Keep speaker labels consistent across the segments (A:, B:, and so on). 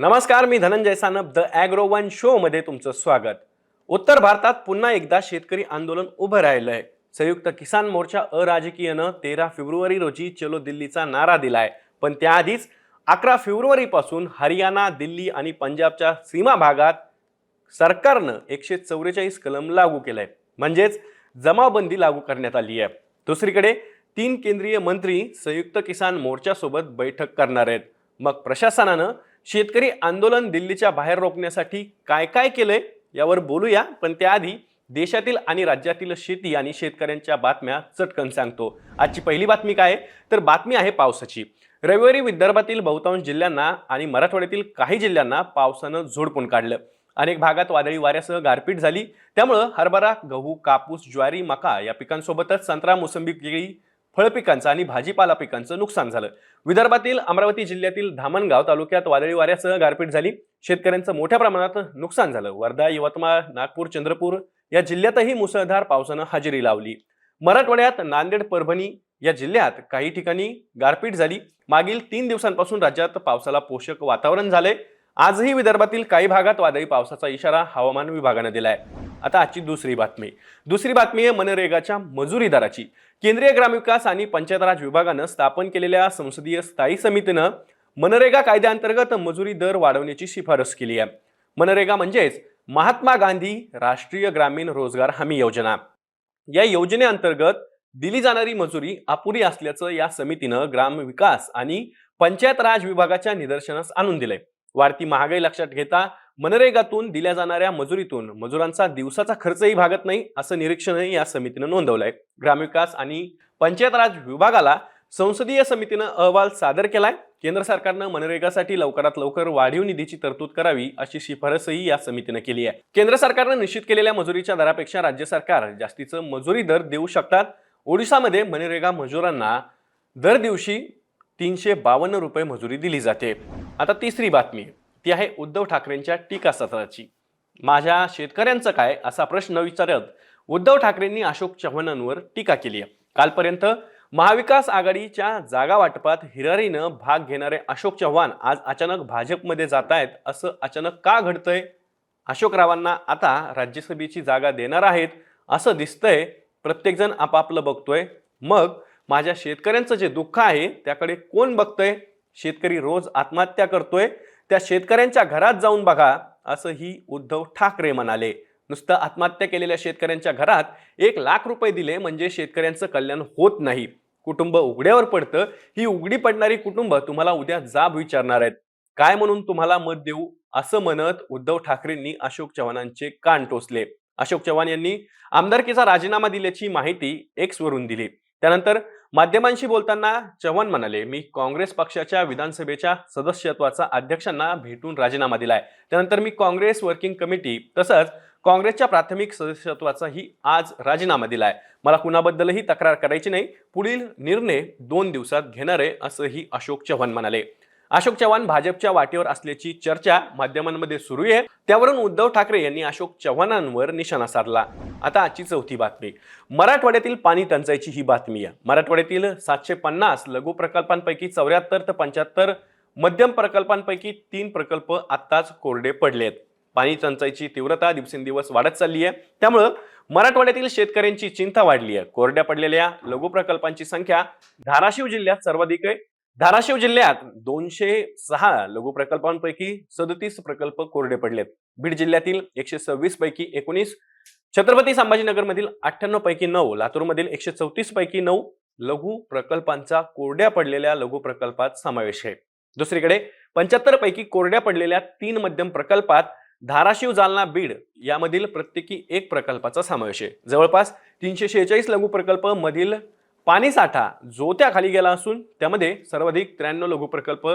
A: नमस्कार मी Dhananjay Sanap the agro one show मध्ये तुमचं स्वागत. उत्तर भारतात पुन्हा एकदा शेतकरी आंदोलन उभं राहिलं आहे संयुक्त किसान मोर्चा अराजकीयनं तेरा फेब्रुवारी रोजी चलो दिल्लीचा नारा दिलाय. पण त्याआधीच अकरा फेब्रुवारीपासून हरियाणा दिल्ली आणि पंजाबच्या सीमा भागात सरकारनं एकशे चौवेचाळीस कलम लागू केलंय. म्हणजेच जमावबंदी लागू करण्यात आली आहे. दुसरीकडे तीन केंद्रीय मंत्री संयुक्त किसान मोर्चासोबत बैठक करणार आहेत. मग प्रशासनानं शेतकरी आंदोलन दिल्लीच्या बाहेर रोखण्यासाठी काय काय केलंय यावर बोलूया पण त्याआधी देशातील आणि राज्यातील शेती आणि शेतकऱ्यांच्या बातम्या चटकन सांगतो. आजची पहिली बातमी काय तर बातमी आहे पावसाची. रविवारी विदर्भातील बहुतांश जिल्ह्यांना आणि मराठवाड्यातील काही जिल्ह्यांना पावसानं झोडपून काढलं. अनेक भागात वादळी वाऱ्यासह गारपीट झाली. त्यामुळं हरभरा गहू कापूस ज्वारी मका या पिकांसोबतच संत्रा मोसंबी केळी फळपिकांचं आणि भाजीपाला पिकांचं नुकसान झालं. विदर्भातील अमरावती जिल्ह्यातील धामणगाव तालुक्यात वादळी वाऱ्यासह गारपीट झाली. शेतकऱ्यांचं मोठ्या प्रमाणात नुकसान झालं. वर्धा यवतमाळ नागपूर चंद्रपूर या जिल्ह्यातही मुसळधार पावसानं हजेरी लावली. मराठवाड्यात नांदेड परभणी या जिल्ह्यात काही ठिकाणी गारपीट झाली. मागील तीन दिवसांपासून राज्यात पावसाला पोषक वातावरण झालंय. आजही विदर्भातील काही भागात वादळी पावसाचा इशारा हवामान विभागानं दिलाय. आता आजची दुसरी बातमी. दुसरी बातमी आहे मनरेगाच्या मजुरीदाराची केंद्रीय ग्रामविकास आणि पंचायत राज विभागानं स्थापन केलेल्या संसदीय स्थायी समितीनं मनरेगा कायद्याअंतर्गत मजुरी दर वाढवण्याची शिफारस केली आहे. मनरेगा म्हणजेच महात्मा गांधी राष्ट्रीय ग्रामीण रोजगार हमी योजना. या योजनेअंतर्गत दिली जाणारी मजुरी अपुरी असल्याचं या समितीनं ग्रामविकास आणि पंचायत राज विभागाच्या निदर्शनास आणून दिलंय. वाढती महागाई लक्षात घेता मनरेगातून दिल्या जाणाऱ्या मजुरीतून मजुरांचा दिवसाचा खर्चही भागत नाही असं निरीक्षणही या समितीनं नोंदवलंय. ग्रामविकास आणि पंचायत राज विभागाला संसदीय समितीनं अहवाल सादर केलाय. केंद्र सरकारनं मनरेगासाठी लवकरात लवकर वाढीव निधीची तरतूद करावी अशी शिफारसही या समितीनं केली आहे. केंद्र सरकारनं निश्चित केलेल्या मजुरीच्या दरापेक्षा राज्य सरकार जास्तीचं मजुरी दर देऊ शकतात. ओडिशामध्ये मनरेगा मजुरांना दर दिवशी तीनशे बावन्न रुपये मजुरी दिली जाते. आता तिसरी बातमी. ती आहे उद्धव ठाकरेंच्या टीकासत्राची माझ्या शेतकऱ्यांचं काय? असा प्रश्न विचारत उद्धव ठाकरेंनी अशोक चव्हाणांवर टीका केली आहे. कालपर्यंत महाविकास आघाडीच्या जागा वाटपात हिरारीनं भाग घेणारे अशोक चव्हाण आज अचानक भाजपमध्ये जात आहेत असं अचानक का घडतंय? अशोकरावांना आता राज्यसभेची जागा देणार आहेत असं दिसतंय. प्रत्येकजण आपापलं बघतोय. मग माझ्या शेतकऱ्यांचं जे दुःख आहे त्याकडे कोण बघतंय? शेतकरी रोज आत्महत्या करतोय. त्या शेतकऱ्यांच्या घरात जाऊन बघा असंही उद्धव ठाकरे म्हणाले. नुसतं आत्महत्या केलेल्या शेतकऱ्यांच्या घरात एक लाख रुपये दिले म्हणजे शेतकऱ्यांचं कल्याण होत नाही. कुटुंब उघड्यावर पडतं. ही उघडी पडणारी कुटुंब तुम्हाला उद्या जाब विचारणार आहेत. काय म्हणून तुम्हाला मत देऊ? असं म्हणत उद्धव ठाकरेंनी अशोक चव्हाणांचे कान टोचले. अशोक चव्हाण यांनी आमदारकीचा राजीनामा दिल्याची माहिती एक्सवरून दिली. त्यानंतर माध्यमांशी बोलताना चव्हाण म्हणाले मी काँग्रेस पक्षाच्या विधानसभेच्या सदस्यत्वाचा अध्यक्षांना भेटून राजीनामा दिलाय. त्यानंतर मी काँग्रेस वर्किंग कमिटी तसंच काँग्रेसच्या प्राथमिक सदस्यत्वाचाही आज राजीनामा दिलाय. मला कुणाबद्दलही तक्रार करायची नाही. पुढील निर्णय दोन दिवसात घेणार आहे असंही अशोक चव्हाण म्हणाले. अशोक चव्हाण भाजपच्या वाटेवर असल्याची चर्चा माध्यमांमध्ये सुरू आहे. त्यावरून उद्धव ठाकरे यांनी अशोक चव्हाणांवर निशाणा साधला. आता आजची चौथी बातमी. मराठवाड्यातील पाणी टंचाईची ही बातमी आहे. मराठवाड्यातील सातशे पन्नास लघु प्रकल्पांपैकी चौऱ्याहत्तर ते पंच्याहत्तर मध्यम प्रकल्पांपैकी तीन प्रकल्प आत्ताच कोरडे पडलेत पाणी टंचाईची तीव्रता दिवसेंदिवस वाढत चालली आहे. त्यामुळं मराठवाड्यातील शेतकऱ्यांची चिंता वाढली आहे. कोरड्या पडलेल्या लघु प्रकल्पांची संख्या धाराशिव जिल्ह्यात सर्वाधिक आहे. धाराशिव जिल्ह्यात दोनशे सहा लघु प्रकल्पांपैकी सदतीस प्रकल्प कोरडे पडलेत. बीड जिल्ह्यातील एकशे सव्वीस पैकी एकोणीस छत्रपती संभाजीनगरमधील अठ्ठ्याण्णव पैकी नऊ लातूरमधील एकशे चौतीस पैकी नऊ लघु प्रकल्पांचा कोरड्या पडलेल्या लघु प्रकल्पात समावेश आहे. दुसरीकडे पंच्याहत्तर पैकी कोरड्या पडलेल्या तीन मध्यम प्रकल्पात धाराशिव जालना बीड यामधील प्रत्येकी एक प्रकल्पाचा समावेश आहे. जवळपास तीनशे शेहेचाळीस लघु प्रकल्प मधील पाणी साठा जोत्याखाली गेला असून त्यामध्ये सर्वाधिक त्र्याण्णव लघु प्रकल्प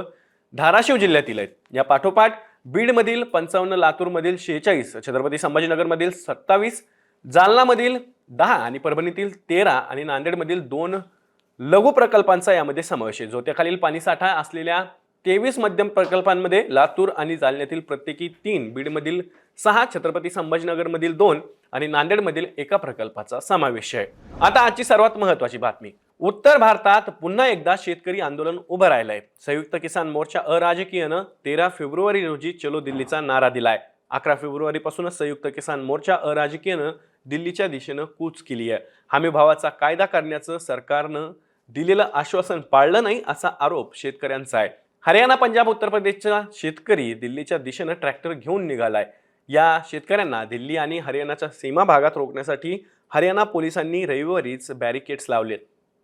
A: धाराशिव जिल्ह्यातील आहेत. या पाठोपाठ बीडमधील पंचावन्न लातूरमधील शेहेचाळीस छत्रपती संभाजीनगरमधील सत्तावीस जालनामधील दहा आणि परभणीतील तेरा आणि नांदेडमधील दोन लघु प्रकल्पांचा यामध्ये समावेश आहे. जोत्याखालील पाणीसाठा असलेल्या तेवीस मध्यम प्रकल्पांमध्ये लातूर आणि जालन्यातील प्रत्येकी तीन बीडमधील सहा छत्रपती संभाजीनगरमधील दोन आणि नांदेडमधील एका प्रकल्पाचा समावेश आहे. आता आजची सर्वात महत्वाची बातमी. उत्तर भारतात पुन्हा एकदा शेतकरी आंदोलन उभं राहिलंय. संयुक्त किसान मोर्चा अराजकीयनं तेरा फेब्रुवारी रोजी चलो दिल्लीचा नारा दिलाय. अकरा फेब्रुवारी पासूनच संयुक्त किसान मोर्चा अराजकीयनं दिल्लीच्या दिशेनं कूच केली आहे. हमी भावाचा कायदा करण्याचं सरकारनं दिलेलं आश्वासन पाळलं नाही असा आरोप शेतकऱ्यांचा आहे. हरियाणा पंजाब उत्तर प्रदेशचा शेतकरी दिल्लीच्या दिशेनं ट्रॅक्टर घेऊन निघालाय. या शेतकऱ्यांना दिल्ली आणि हरियाणाच्या सीमा भागात रोखण्यासाठी हरियाणा पोलिसांनी रविवारीच बॅरिकेड्स लावलेत.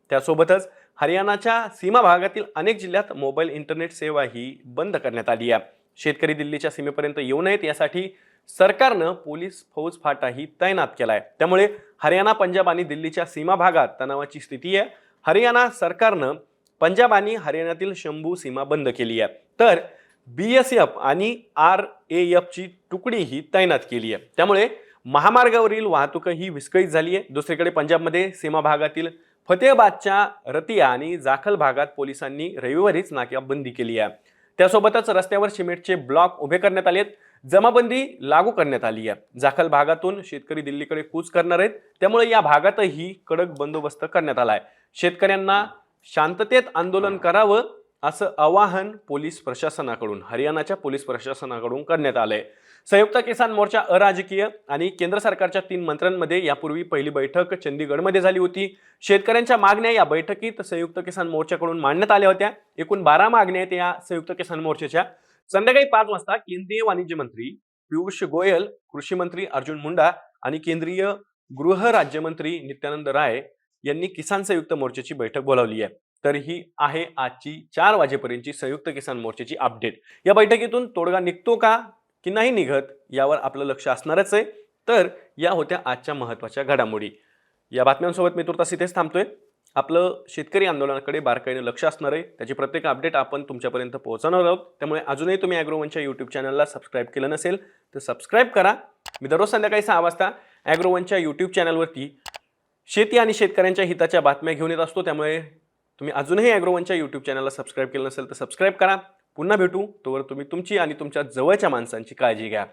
A: त्यासोबतच हरियाणाच्या सीमा भागातील अनेक जिल्ह्यात मोबाईल इंटरनेट सेवा ही बंद करण्यात आली आहे. शेतकरी दिल्लीच्या सीमेपर्यंत येऊ नयेत यासाठी सरकारनं पोलीस फौजफाटाही तैनात केला आहे त्यामुळे हरियाणा पंजाब आणि दिल्लीच्या सीमा भागात तणावाची स्थिती आहे. हरियाणा सरकारनं पंजाब आणि हरियाणातील शंभू सीमा बंद केली आहे. तर बी एस एफ आणि आर ए एफची तुकडीही तैनात केली आहे. त्यामुळे महामार्गावरील वाहतूक ही विस्कळीत झाली आहे. दुसरीकडे पंजाबमध्ये सीमा भागातील फतेहबादच्या रतिया आणि जाखल भागात पोलिसांनी रविवारीच नाक्याबंदी केली आहे. त्यासोबतच रस्त्यावर सिमेंटचे ब्लॉक उभे करण्यात आले आहेत जमाबंदी लागू करण्यात आली आहे. जाखल भागातून शेतकरी दिल्लीकडे कूच करणार आहेत. त्यामुळे या भागातही कडक बंदोबस्त करण्यात आला आहे. शेतकऱ्यांना शांततेत आंदोलन करावं असं आवाहन पोलीस प्रशासनाकडून हरियाणाच्या पोलीस प्रशासनाकडून करण्यात आलंय. संयुक्त किसान मोर्चा अराजकीय आणि केंद्र सरकारच्या तीन मंत्र्यांमध्ये यापूर्वी पहिली बैठक चंदीगडमध्ये झाली होती. शेतकऱ्यांच्या मागण्या या बैठकीत संयुक्त किसान मोर्चाकडून मांडण्यात आल्या होत्या. एकूण बारा मागण्या आहेत या संयुक्त किसान मोर्चाच्या. संध्याकाळी पाच वाजता केंद्रीय वाणिज्य मंत्री पियुष गोयल कृषी मंत्री अर्जुन मुंडा आणि केंद्रीय गृह राज्यमंत्री नित्यानंद राय यांनी किसान संयुक्त मोर्चाची बैठक बोलावली आहे. तर ही आहे आजची चार वाजेपर्यंतची संयुक्त किसान मोर्चाची अपडेट या बैठकीतून तोडगा निघतो का की नाही निघत यावर आपलं लक्ष असणारच आहे. तर या होत्या आजच्या महत्त्वाच्या घडामोडी. या बातम्यांसोबत मी तुर्तास इथेच थांबतोय. आपलं शेतकरी आंदोलनाकडे बारकाईनं लक्ष असणार आहे. त्याची प्रत्येक अपडेट आपण तुमच्यापर्यंत पोहोचवणार आहोत. त्यामुळे अजूनही तुम्ही ॲग्रोवनच्या यूट्यूब चॅनलला सबस्क्राईब केलं नसेल तर सबस्क्राईब करा. मी दररोज संध्याकाळी सहा वाजता ॲग्रोवनच्या यूट्यूब चॅनलवरती शेती आणि शेतकऱ्यांच्या हिताच्या बातम्या घेऊन येत असतो. त्यामुळे तुम्ही अजूनही ॲग्रोवनच्या यूट्यूब चॅनलला सबस्क्राईब केलं नसेल तर सबस्क्राईब करा. पुन्हा भेटू. तोवर तुम्ही तुमची आणि तुमच्या जवळच्या माणसांची काळजी घ्या.